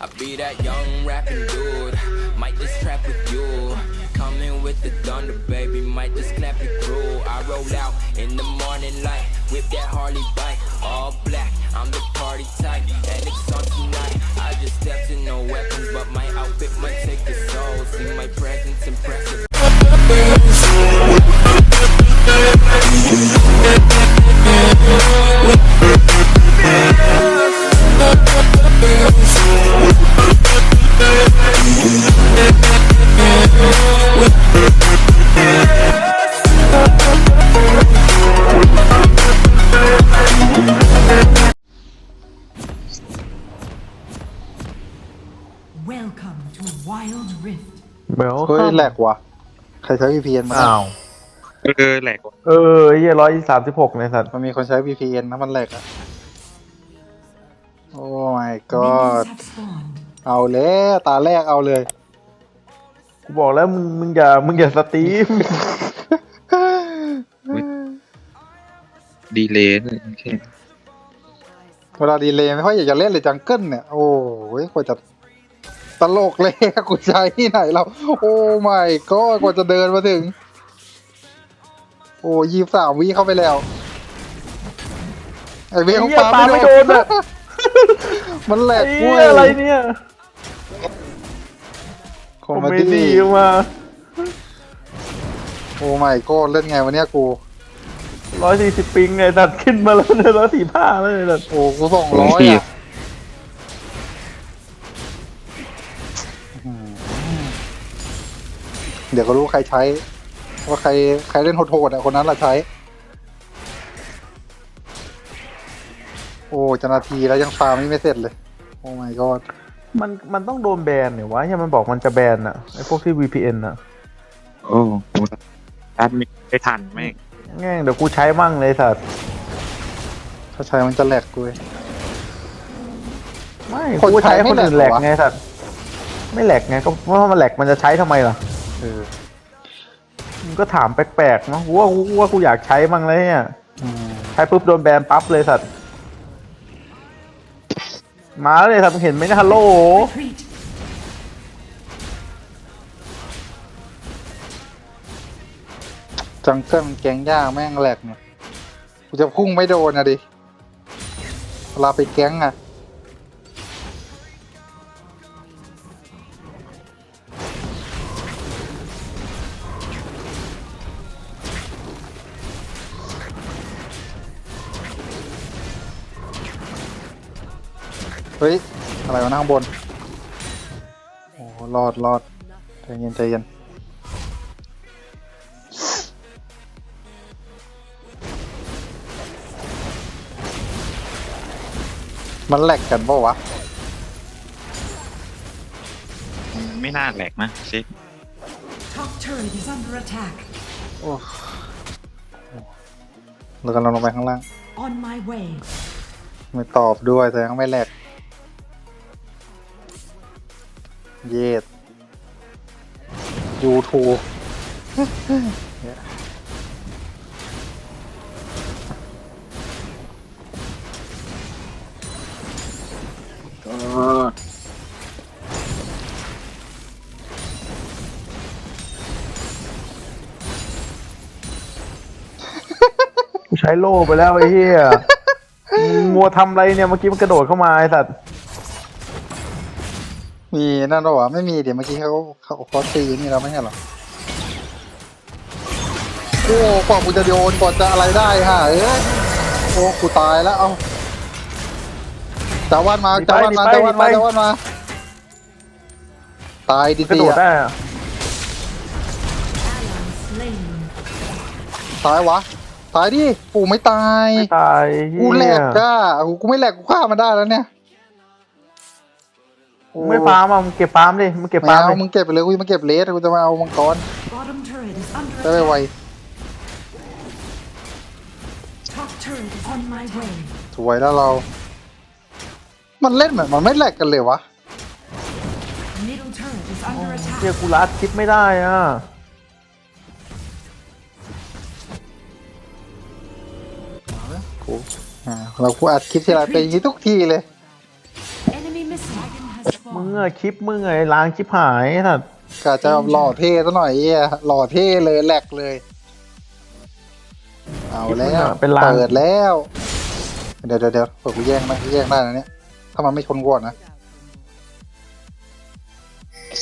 I be that young rapping dude. Might just trap with you. Coming with the thunder, baby. Might just clap your crew. I roll out in the morning light with that Harley bike. All black, I'm the party type. And it's on tonight. I just stepped in no weapons, but my outfit might take the soul. See my presence impressive. Welcome to Wild Rift. เบลเฮ้ยแหลกว่ะ ใครใช้ VPN มาอ้าว เออแหลกว่ะเออไอ้เหี้ยร้อยสามสิบหกในสัตว์มันมีคนใช้ VPN นะมันแหลกอะ โอ้ my god Minions have spawned. เอาแล้วตาแรกเอาเลย กูบอกแล้วมึงมึงอย่ามึงอย่าสตรีม ดีเลย์โอเคเวลาดีเลยไม่ค่อยอยากจะเล่นเลยจังเกิลเนี่ย โอ้ยกว่าจะตลกเลยกูใช้ที่ไหนเรา โอ้ my god กว่าจะเดินมาถึง โอ้ยี่สามวิเข้าไปแล้ว ไอเวไอ้ของเหี้ยปาปาไม่ไม่โดโดนนอะ มันแหลไอ้กเหี้เว้ยยอะไรเนี่ยคคออมมเมเมดี้ดี้มาโอ้ my god เล่นไงวะเนี่ยกูร้อยสี่สิบปิงไงสัตว์ขึ้นมาแล้วเนี่ยร้อยสี่ห้าแล้วเนี่ยสัตว์โอ้กูสองร้อยอะเดี๋ยวก็รู้ใครใช้ ว่าใครใครเล่นโหดๆอะคนนั้นแหละใช้ โอ้จะนาทีแล้วยังฟาร์มนี่ไม่เสร็จเลย โอ้ my god มันมันต้องโดนแบนเนี่ยวะเหี้ยมันบอกมันจะแบนอะไอ้พวกที่ VPN อะโอ้โหอัดไม่ไม่ทันแม่งแง่งเดี๋ยวกูใช้มั่งเลยสัตว์ถ้าใช้มันจะแหลกกูเว้ยไม่คนกูใช้ใช้ไม่คนอื่นแหแหลลกกเหรอวะไงสัตว์ไม่แหลกไงก็เพราะว่ามันแหลกมันจะใช้ทำไมล่ะเออมึงก็ถามแปลกๆเนาะกูว่ากูว่ากูอยากใช้มั่งเลยเนี่ยอืมใช้ปุ๊บโดนแบนปั๊บเลยสัตว์ มาแล้วเลยสัตว์มึงเห็นไหมเนะฮัลโหล Retreat. จังเกิลมันแกงยากแม่งแหลกเนี่ยกูจะพุ่งไม่โดนอะดิเวลาไปแก๊งอะ เฮ้ย อะไรวะนั่งบน โอ้รอดรอดใจเย็นใจเย็นมันแหลกกันปะวะ ไม่น่าแหลกนะเช็ค Top turret is under attack. โอ้เรากำลังลงไปข้างล่าง On my way. ไม่ตอบด้วยแต่ยังไม่แหลก เย็ดยูทูกูใช้โล่ไปแล้วไอ้เหี้ยมัวทำอะไรเนี่ย เมื่อกี้มันกระโดดเข้ามาไอ้สัตว์ มีนั่นหรอวะไม่มีเดี๋ยวเมื่อกี้เขาเขาเขาตีนี่เราไม่ใช่หรอโอ้กว่ากูจะโยนกว่าจะอะไรได้ฮะเอ้ยโอ้กูตายแล้วเอาจาวันมาจาวันมาจาวันมาจาวันมา ตายดิกระสิโดดอะได้อะ Ally slain. ตายวะ ตายดิ กูไม่ตาย ไม่ตายเหี้ยกูแหลกก้ากูไม่แหลกกูฆ่ามันได้แล้วเนี่ยโอ้มึง ไม่ฟาร์มอะมึงเก็บฟาร์มดิมึงเก็บไม่ฟาร์มเอาดิมึงเก็บไปเลยกูจะมาเก็บเลสกูจะมาเอามังกร Bottom turret is under ได้ไว attack. Top turret is on my way. ๆสวยแล้วเรา มันเล่นเหมือนมันไม่แหลกกันเลยวะ Middle turret is under เฮีย attack. กูรัดคลิปไม่ได้อะอ่าเราพูดอัดคลิปที่ไรเป็นอย่างนี้ทุกทีเลย Enemy missile has มึง fall. อะคลิปมึงไงล้างคลิปหายสัตว์กะจะหล่อเท่ซะหน่อยเอี้ยหล่อเท่เลยแหลกเลย เอาแล้วเป็นล้างเปิดแล้ว เดี๋ยวเดี๋ยวเดี๋ยวเปิดกูแย่งไหมกูแย่งได้นะเนี่ยถ้ามันไม่ชนก่อนนะ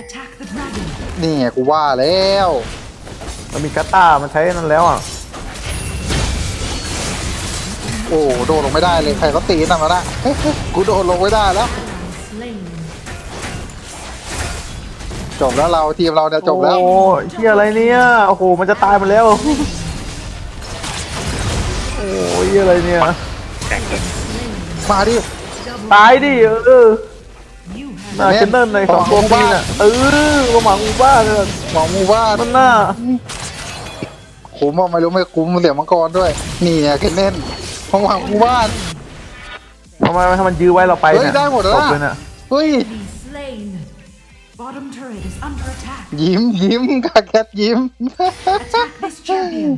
Attack the dragon. นี่ไงกูว่าแล้วมันมีกาตามันใช้นั่นแล้วอะโอ้โดดลงไม่ได้เลยใครก็ตีนั่นมาละเฮ้ยเฮ้ยกูโดดลงไม่ได้แล้ว จบแล้วเราทีมเราเนี่ยจบแล้ว โอ้ยเฮียอะไรเนี่ย โอ้โห มันจะตายหมดแล้ว โอ้ยเหี้ยอะไรเนี่ย แข่งเลยมาดิ ตายดิเออ You have น่าเชนเนิลในสองตัวปีน่ะเออก็หวังอูบ้าเลยหวังหมู่บ้านมันน่าคุ้มว่าไม่รู้ไม่คุ้มเสียมังกรด้วย นี่ไงเคนเน่นหวังหมู่บ้าน ทำไมให้มันยื้อไว้เราไปเนี่ยเฮ้ยได้หมดแล้วจนะบเลยเนี่ยเฮ้ย enemy slain. Bottom turret is under attack. ยิ้มยิ้มกาแคทยิ้ม Attack this champion.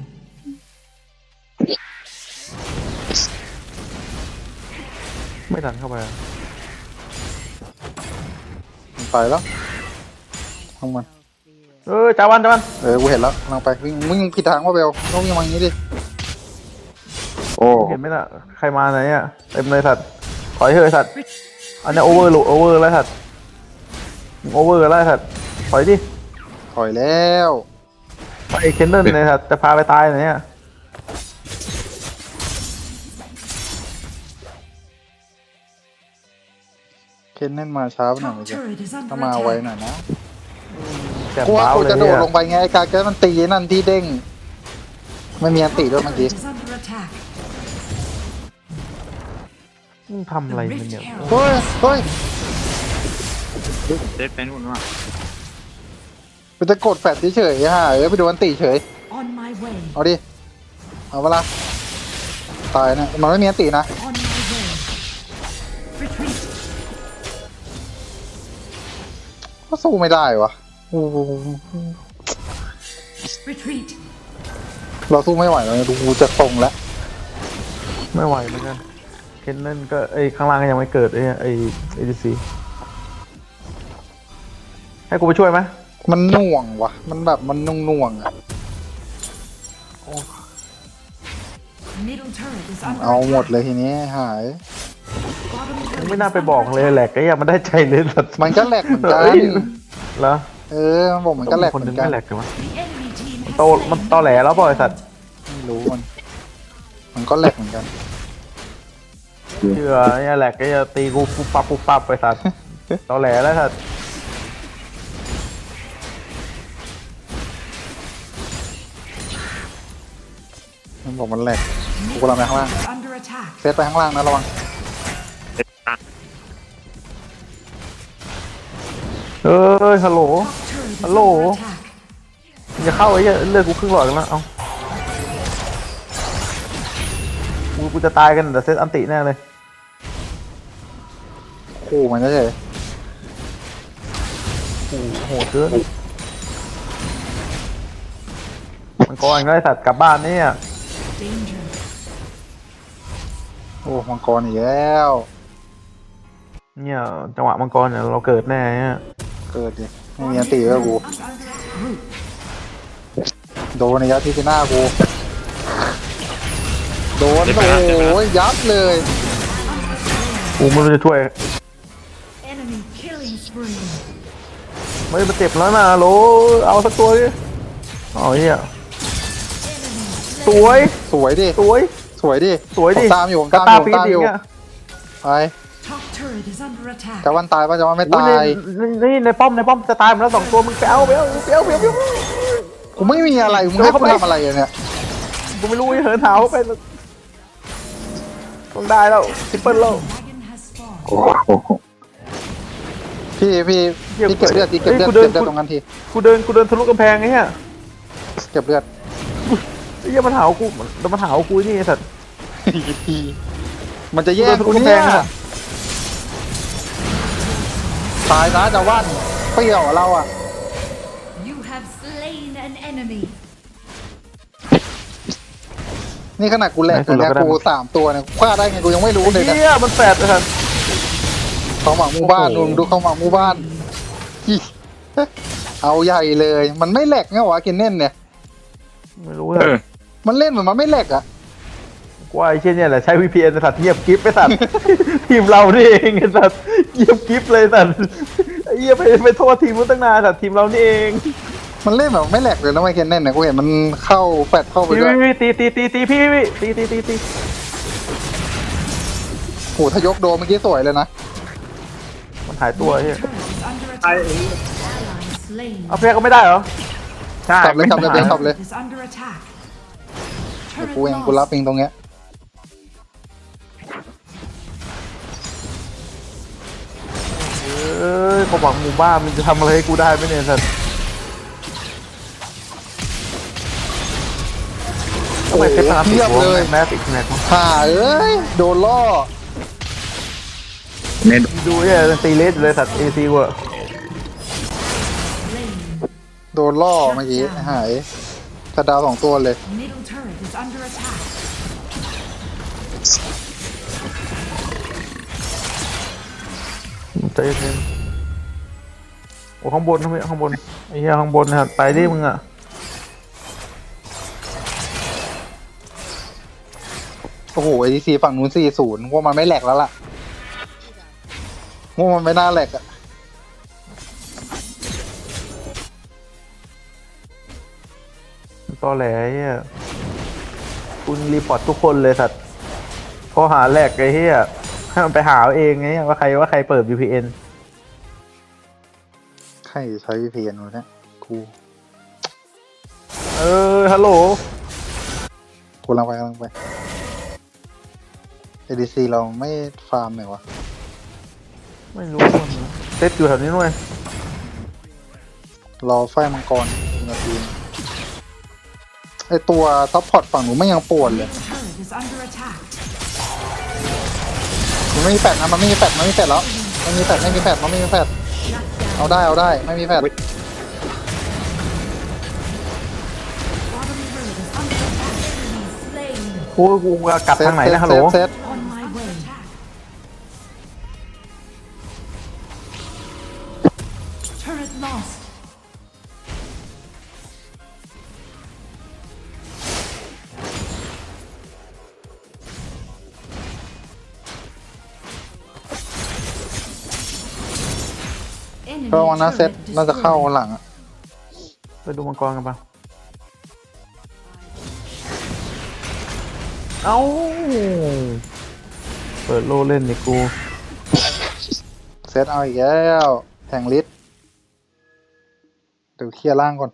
ไม่ทันเข้าไปอะไปแล้วทั้งมัน เออจ้าวันจ้าวันเออ กูเห็นแล้วกำลังไปวิ่งวิ่งผิดทางว่าเบลต้องวิ่งมาอย่างนี้ดิ โอ้ เห็นไหมล่ะ ใครมาไหนอะเต็มเลยสัตว์ถอยเถอะไอ้สัตว์ อันนี้โอเวอร์โอเวอร์แล้วสัตว์ โอเวอร์แล้วสัตว์ถอยดิถอยแล้วไอ้เคนเนอร์เนี่ยสัตว์จะพาไปตายไหนอะเคนเน่นมาช้าไปหน่อย Top เมื่อกี้ turret is ถ้า under มาไว attack. หน่อยนะแสบกูว่าเบ้ากูเลยจะโดดเนี่ยลงไปไงไอ้กาแคทมันตีนั่นที่เด้งไม่มีอันติด้วยเมื่อกี้ Turret is under attack. มึงทำอะไรมันเนี่ยเฮ้ยเฮ้ย เด็ดไปนู่นว่ะกูจะกดแฟดเฉยๆฮะเออไปดูอันติเฉย On my way. เอาดิ เอาเวลาตายนะมันไม่มีอันตินะ On my way. Retreat. ก็สู้ไม่ได้วะโอ้โห Retreat. เราสู้ไม่ไหวแล้วเนี่ยดูกูจะตรงแล้ว ไม่ไหวเหมือนกันเคนเนอร์ก็ไอ้ข้างล่างก็ยังไม่เกิดไอ้ไอ้เอดีซี ให้กูไปช่วยไหมมันหน่วงวะมันแบบมันน่วงน่วงๆอะ Middle turret is under เอาหมด attack. เลยทีนี้หาย Bottom มึง turret ไม่ is น่าไป under บอกเลย attack. แหลกไอ้ยังมันได้ใจเลยสัตว์มันก็แหลกเหมือนกันเอ้ยเหรอเออมันบอกมันก็แหลกคนเหหมืนึองนกันไม่แหลกเลยวะ The enemy team has โตมัน slain ตอแหลแล้วป่ะไอ้สัตว์ไม่รู้มัน มันก็แหลกเหมือนกัน เชื่อเนี่ยแหลกก็จะตีกูปุ๊บปั๊บปุ๊บปั๊บไปสัตว์ตอแหลแล้วสัตว์ มันบอกมันแหลกกูกำลังไปข้างล่าง Is under attack. เซตไปข้างล่างนะระวังเด็ดอะเอ้ยฮัลโหล Top turret is Hello? under attack. มึงจะเข้าไอ้เหี้ยเลือดกูครึ่งหลอดกันแล้วเอ้ากูกูจะตายกันแต่เซตอันติแน่เลยคู่มันเฉยโอ้โหโหดเกินมันก่อนก็ไอ้สัตว์กลับบ้านเนี่ย Danger. โอ้มังกรอีกแล้ว เนี่ยจังหวะมังกรเนี่ยเราเกิดแน่เนี่ยเกิดดิไม่มีอันติแล้วกู Under attack. Group. โดนในยัดที่หน้ากูโดนโอ้ยยับเลยกูไม่รู้จะช่วย Enemy killing spree. ไม่มันเจ็บแล้วนะโหลเอาสักตัวดิเอาเฮีย Enemy สวยสวยดิ สวย สวยดิ สวยดิผมตามอยู่ผมกระตามตาอยู่ผมปีตามดิอยู่เนี่ยไป Top turret is under attack. จะวันตายป่ะจะวันไม่อุ้ยตายในนี่ในป้อมในป้อมจะตายหมดแล้วสองตัวมึงไปเอาไปเอาไปเอาไปเอาไปเอากูไม่มีอะไรมึงให้กูทำอะไรอะเนี่ย กูไม่รู้ไอ้เหินหาวไปต้องได้แล้วทิปเปิลแล้ว Dragon has spawned. โอ้โหพี่พี่พี่เก็บเลือดทีเก็บเลือดเฮ้ยกูเดิเก็นบเลือดตรงนั้นที กูเดินกูเดินทะลุกำแพงไอ้เหี้ยเก็บเลือด ไอ้เหี้ยมันหาวกูมันมันหาวกูนี่ไอ้สัตว์มันจะแย่งกูกูเดินทะลุเนี่ยกำแพงอะตายนะจะว่านเปรี้ยวอะเราอะ You have slain an enemy. นี่ขนาดกูแหลกแต่แหลกกูสามตัวเนี่ยฆ่าได้ไงกูยังไม่รู้ไอ้เลยนะเหี้ยมันแฝดไอ้สัตว์ความหวังหมู่บ้านโอ้ดูโห ดูความหวังหมู่บ้านอิ๊ะเอาใหญ่เลย มันไม่แหลกไงวะเคนเน่นเนี่ยไม่รู้เออะอ มันเล่นเหมือนมันไม่แหลกอะกูว่าไอ้เช่นเนี่ยแหละใช้ VPN ไอ้สัตว์เงียบกิฟต์ไอ้สัตว์ ทีมเรานี่เองไอ้สัตว์เงียบกิฟต์เลยสัตว์ไอ้เหี้ยไปไปโทษทีมนู้นตั้งนานสัตว์ทีมเรานี่เองมันเล่นแบบไม่แหลกเลยนะไมเคนเน่นเนี่ยกูเห็นมันเข้าแฟดเข้าไปพี่ด้วยพี่ตีตีตีตีพี่พี่ตีตีตีตีโหถ้ายกโดนเมื่อกี้สวยเลยนะมันหายตัวไอ้เหี้ย Turret is under attack. Ally slain. เอาเพียก็ไม่ได้เหรอใช่ สับเลยสับเลยไม่เดี๋ยวทันสับเลย Turret is under attack. เดี๋ยว Turret กูเองกูรับ lost. เองตรงเนี้ยเอ้ยเขาบอกหมู่บ้านมันจะทำอะไรให้กูได้ไหมเนี่ยสัตว์ทำไมเพชรพลังติดเทียบหัวเลยแม่ติดแม็กห่าเอ้ยโดนล่อเน้นดูเนี่ยตีเลสอยู่เลยสัตว์เอซีว่ะ Slain. โดนล่อเมื่อกี้หาย กระดาวสองตัวเลย Middle turret is under attack. ใจเย็นโอ้ข้างบนทำไมข้างบนไอ้เหี้ยข้างบนนะครับไปดิมึงอะโอ้โหไอทีซีฝั่งนู้นสี่ศูนย์ว่ามันไม่แหลกแล้วล่ะว่ามันไม่น่าแหลกอะ ตอแหลไอ้เหี้ยคุณรีพอร์ตทุกคนเลยสัตว์พอหาแหลกไอ้เหี้ยให้มันไปหาเอาเองไงว่าใครว่าใครเปิด VPN ใครใช้วีพีเอ็นวะเนี่ยกูเออฮัลโหลกูกำลังไปกำลังไปเอดีซีเราไม่ฟาร์มหน่อยวะไม่รู้มันเซตอยู่แถวนี้ด้วยรอไฟมังกรอีกนาที ไอตัวซัพพอร์ตฝั่งหนูไม่ยังปวดเลย Middle turret is under attack. มันไม่มีแฟดนะมันไม่มีแฟดมันไม่มีแฟดแล้วไม่มีแฟดไม่มีแฟดมันไม่มีแฟด Shut down. เอาได้เอาได้ไม่มีแฟด Bottom turret is under attack. Enemy slain. โอ้ยกูกลับเซตทางไหนเซตนะฮัลเซโหลตเซต เพราะวันนั้นเซตน่าจะเข้าหลังอะไปดูมังกรกันปะเอ้า เปิดโลเล่นนี่กูเซตเอาอีกแล้วแทงลิสเดี๋ยวเคลียร์ล่างก่อน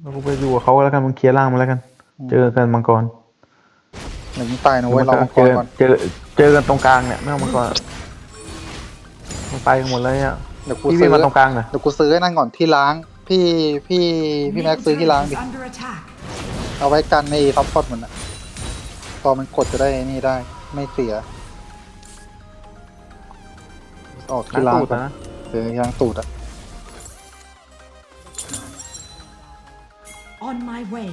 แล้วกูไปอยู่กับเขาแล้วกันมึงเคลียร์ล่างมาแล้วกันเจอกันมังกรหนึ่งตายนะเว้ยรอมังกเจรอก่อนเจอเจอกันตรงกลางเนี่ยไม่เอามังกรมันไปกันหมดเลยอะ เดี๋ยวกูพี่ซื้วิ่งอมาตรงกลางหน่อยเดี๋ยวกูซื้อไอ้นั่นก่อนที่ล้าง พี่พี่พี่แม็ก Middle ซื้อที่ล้าง turret ดิ is under attack. เอาไว้กันในท็อปพอดมันอะพอมันกดจะได้นี่ได้ ไม่เสีย ออกล้าที่งล้างตูดก่อนนะเออที่ล้างตูดอะ On my way.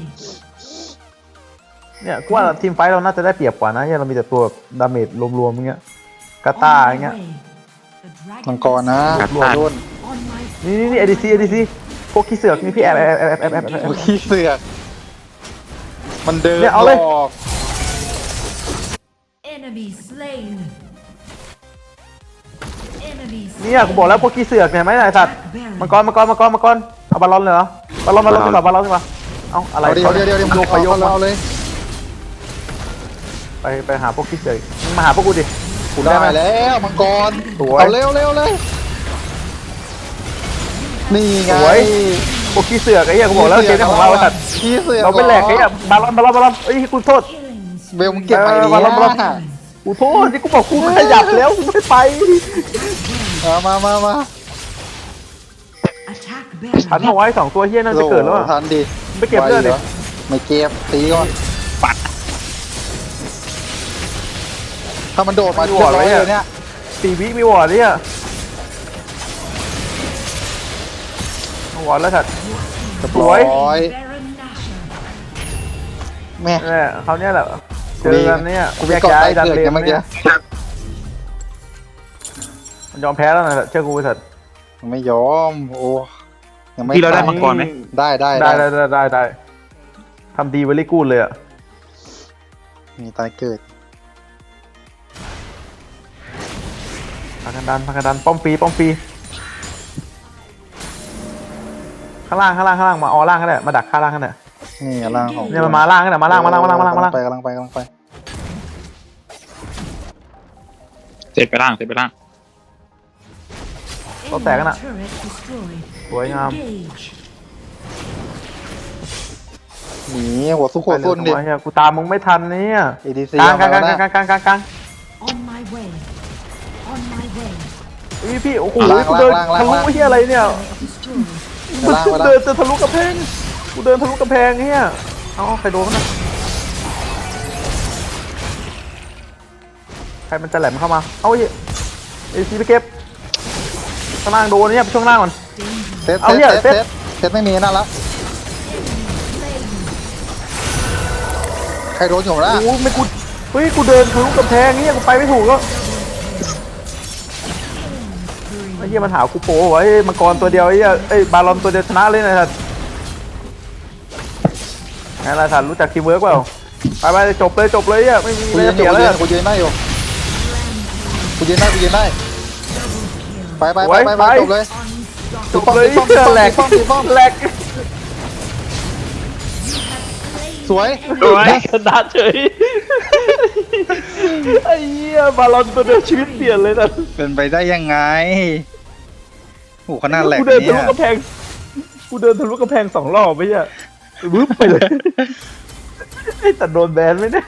เนี่ยกูว่าทีมไฟท์เราน่าจะได้เปรียบกว่านะเนี่ยเรามีแต่ตัวแบบดาเมจรวมๆอย่างเงี้ยกา On ตา my อย่างเงี้ย way. The dragon มังกรนะครับรัวรุ่น On my นี่นี่นี่เอดีซีเอดีซีพวกขี้เสือกนี่พี่แอบแอบแอบแอบแอบแอบแอบเมื่อกี้เสือกมันเดินเนี่ยเอาเลย หลอก enemy slain. Enemy เนี่ยกูบอกแล้วพวกขี้เสือกเนี่ยไม่ได้ไอ้สัตว์ Baron. มังกรมังกรมังกรมังกรเอาบอลลอนเลยเหรอบอลลอนบอลลอนดีกว่าบอลลอนดีกว่าเอาอะไรเอาเดี๋ยวเดี๋ยวเดี๋ยวเดี๋ยวโยกไปโยกเอามาเอาเลย ไปไปหาพวกขี้เสือกมึงมาหาพวกกูดิ กูได้ไหมแล้วมังกรสวยเอาเร็วเร็วเลยนี่ไงสวยพวกขี้เสือกไอ้เหี้ยกูบอกแล้วเกมนี้ของเราไอ้สัตว์ขี้เสือกเราไม่แหลกไอ้เหี้ยบอลลอนบอลลอนบอลลอนเอ้ยกูโทษ Killing เบลมึงเก็บไปเอดิอมาแล้วมาแล้วกูโทษที่กูบอกกูขยับแล้วกูไม่ไปเอามามามา attack Baron. ทันเอาไว้สองตัวเฮี้ยน่าจะเกิดแล้วอะโหทันดิไปเก็บเลือดดิไวหรไม่เก็บตีก่อนปัดามันโดดมาไม่เรีไหยวบร้อยเลยอะเลยเนี่ยสี่วิมีวอร์ดเนี่ยวอร์ดแล้วถัดเรียบสวยร้อย Baron Nashor. แม่เนี่ยเขาวเนี่ยแหละเจอกันเนี่ยกูไปแยกเกาะย้าใต้ยดันเกิดเลกันนเมื่อกี้เนี่ยมันยอมแพ้แล้วนะเชื่อกูไอ้สัตว์ยังไม่ยอมโอ้ยังไม่พี่เราได้ตายมังกรไหม ได้ได้ได้ได้ได้ได้ได้ทำดีเวลี่กูดเลยอะมีตายเกิด พากันดันพากันดันป้อมปีป้อมปีข้างล่างข้างล่างข้างล่างมาออล่างก็ได้มาดักข้างล่างก็ได้นี่ร่างของเนี่ยมันมาล่างก็ได้มาล่างมาล่างมาล่างมาล่างมาล่างไปกำลังไปกำลังไปเสร็จไปล่างเสร็จไปล่างตัวแตกกันอะ Turret destroyed. สวยงาม Engage. หนีหัวซุกหัวซุนดิ ไปเลยกูตามมึงไม่ทันเนี่ย ADC กลางกลางกมาลางแล้วกลางกลางกลางกลาง On my way. On my way. พี่พี่โอ้โหล่างกูเดินล่างล่างทะลุล่างไอ้เหี้ยอะไรเนี่ย Destroyed. ล่างไปแล้วเดินจะทะลุกระแพงกูเดินทะลุกระแพงเฮียเอาใครโดนมันนะใครมันจะแหลมเข้ามาเอาไอ้เอซีไปเก็บข้างล่างโดนเนี่ยไปช่วงล่างก่อน เซตเอาเซตเนี่ยเซตเซเซตตเซตไม่มีนั่นละใครโดนอยู่ล่ะโอ้ไม่กูเฮ้ยกูเดินทะลุกระแพงเฮียกูไปไม่ถูกแล้ว อ้เฮียมันหากูโป้ไว้มังกรตัวเดียวไอ้เฮียไอ้ยบาลอนตัวเดียวชนะเลยนะท่านไงล่ะท่านรู้จักทีมเวิร์กเปล่าไปไปจบเลยจบเลยเฮียไม่มีกูอะไรยืนจะอเสียู่ยกูแล้วยืนกูยืนได้อยู่กูยืนได้กูยืนได้ไปไปไปไปไปจบเลย จบเลยตีป้อมตีป้อมแหลกตีป้อมตีป้อม แหลกสวยสวยชนะเฉยไอ้เหี้ยบาลอนตัวเดียวชีวิตเปลี่ยนเลยนะเป็นไปได้ยังไง โอ้ขนาดแหลกกูเดินทะเนี่ลุยกระแพงกูเดินทะลุกระแพงสองรอบไม่ใช่วึบไปเลยไอ้แต่โดนแบนไม่ได้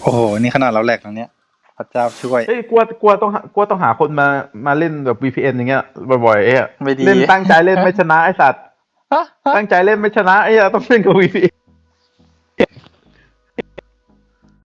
โอ้โหนี่ขนาดเราแหลกแล้วเนี่ยพระเจ้าช่วย เฮ้ยกลัวกลัวต้องหากลัวต้องหาคนมามาเล่นแบบ VPN อย่างเงี้ยบ่อยๆไอ้อะไม่ดี เล่นตั้งใจเล่นไม่ชนะไอ้สัตว์ฮะฮะตั้งใจเล่นไม่ชนะไอ้อะต้องเล่นกับ VPN